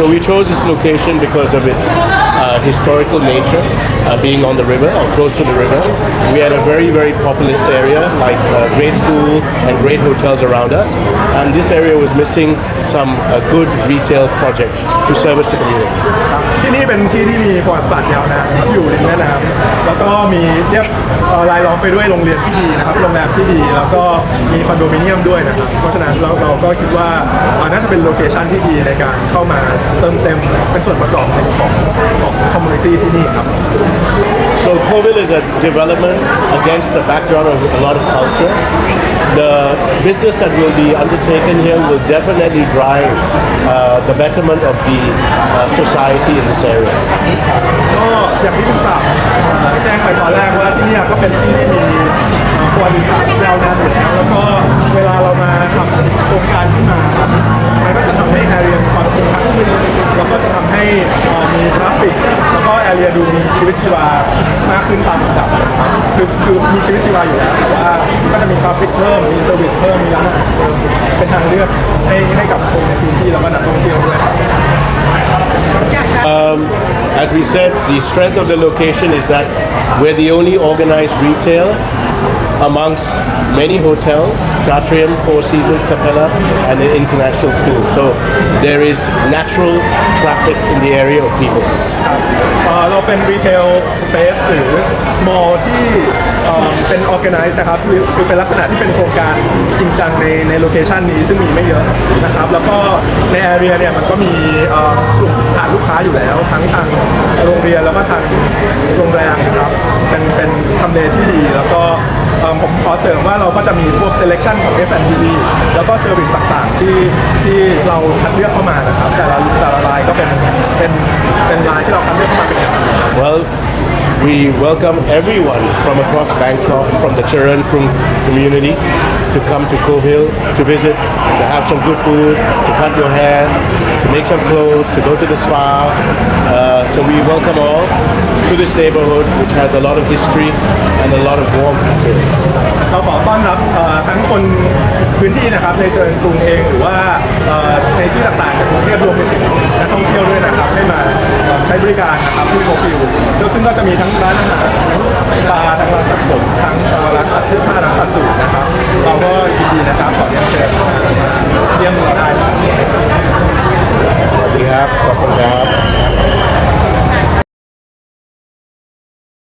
So we chose this location because of its uh, historical nature, uh, being on the river or close to the river. We had a very, very populous area, like uh, great school and great hotels around us. And this area was missing some uh, good retail project to service the community. ครับที่นี่เป็นที่ที่มีประวัติศาสตร์ยาวนานครับอยู่ริมแม่น้ำแล้วก็มีเรียบเอ่อรายล้อมไปด้วยโรงเรียนที่ดีนะครับโรงแรมที่ดี แล้วก็มีคอนโดมิเนียมด้วยนะครับเพราะฉะนั้นเราเรา ก็คิดว่าน่าจะเป็นโลเคชันที่ดีในการเข้ามาเติมเต็มเป็นส่วนประกอบหนึ่งของของคอมมูนิตี้ที่นี่ครับ So Coville is a development against the background of a lot of culture. The business that will be undertaken here will definitely drive uh, the betterment of the uh, society in this area. ชีวิตชีวามากขึ้นตามลำดับคือคือมีชีวิตชีวาอยู่แล้วแต่ว่าก็จะมีคาเฟ่เพิ่มมีเซอร์วิสเพิ่มมีร้านอาหารเพิ่มเป็นทางเลือกให้ให้กับคนในพื้นที่แล้วก็นักท่องเที่ยวด้วย Um, as we said, the strength of the location is that we're the only organized retail amongst many hotels, Chatrium, Four Seasons, Capella, and an international school. So there is natural traffic in the area of people. ครับเราเป็นรีเทลสเปซหรือมอลที่เป็นออ g a n i z e นะครับคือเป็นลักษณะที่เป็นโครงการจริงจังในในโลเคชันนี้ซึ่งมีไม่เยอะนะครับ แล้วก็ในแอเรียเนี่ยมันก็มีกลุ่มฐานลูกค้าอยู่แล้ว ทั้งทางโรงเรียนแล้วก็ทางโรงแรมนะครับเป็นเป็นทำเลที่ดีแล้วก็ เอ่อผมขอเสริมว่าเราก็จะมีพวก selection ของ F&B แล้วก็เซอร์วิสต่างๆ ที่ที่เราคัดเลือกเข้ามานะครับ แต่ละแต่ละรายก็เป็นเป็นเป็นรายที่เราคัดเลือกเข้ามาเป็นอย่างดี Well, we welcome everyone from across Bangkok, from the Charan Krung community, to come to Cove Hill to visit, to have some good food, to cut your hair, to make some clothes, to go to the spa. Uh, so we welcome all to this neighborhood, which has a lot of history and a lot of warmth to it. เราขอต้อนรับเอ่อทั้งคนพื้นที่นะครับในเจริญกรุงเองหรือว่าเอ่อในที่ต่างๆในกรุงเทพรวมไปถึงนักท่องเที่ยวด้วยนะครับให้มาเอ่อใช้บริการนะครับที่โคฟิลซึ่งก็จะมีทั้งร้านอาหารทั้งบาร์ทั้งร้านตัดผมทั้ง